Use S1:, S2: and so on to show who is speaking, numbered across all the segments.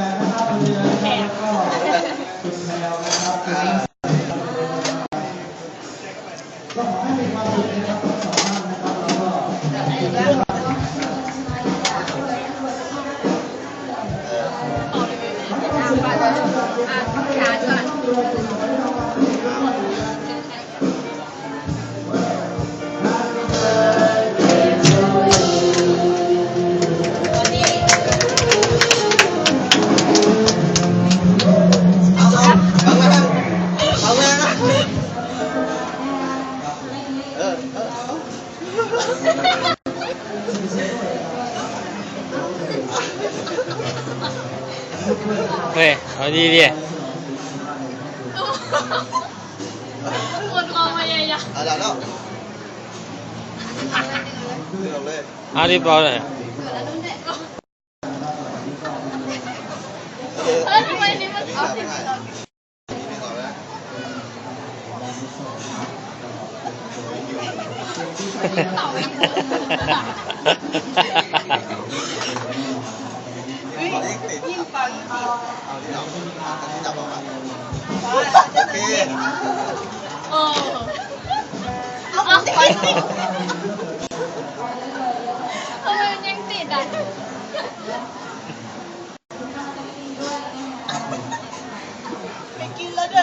S1: นะครับเรือนะค
S2: รับก็คุณแมวนะครั
S3: บก็ขอให้มีความสุขนะครับทั้
S1: งสองท่านนะครับแล้ว
S2: ก็ขอบคุณครับอ่ะขาจ้ะ
S3: 对，好弟弟。我
S2: 老妈呀呀！啊，咋了？
S1: 哪里包的？啊，
S2: 你们你们。
S3: ยิ่งฟังเอาที่เราอันนี้จับออกมาโอเค
S2: เออเอาสิทำไมมันยังติดอะ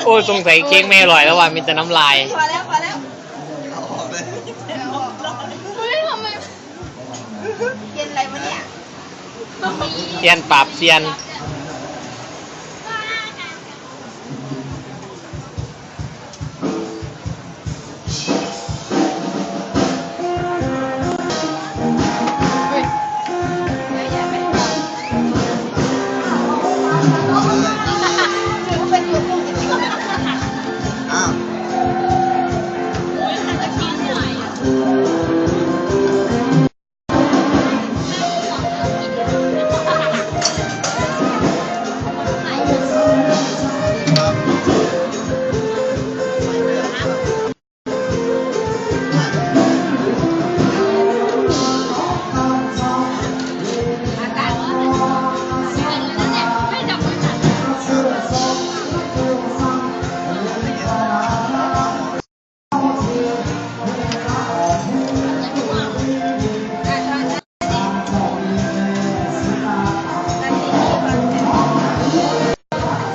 S1: โอ้ยสงสัยเค้กไม่อร่อยแล้วว่ะมีแต่น้ำลาย
S4: พอแล้วพอแล้ว
S3: เอาออกเลย
S2: เฮ้ยทำไม
S4: เย็นอะไรวะเนี่ย
S2: มันมี
S1: เซียนปราบเซียน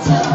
S4: Yeah.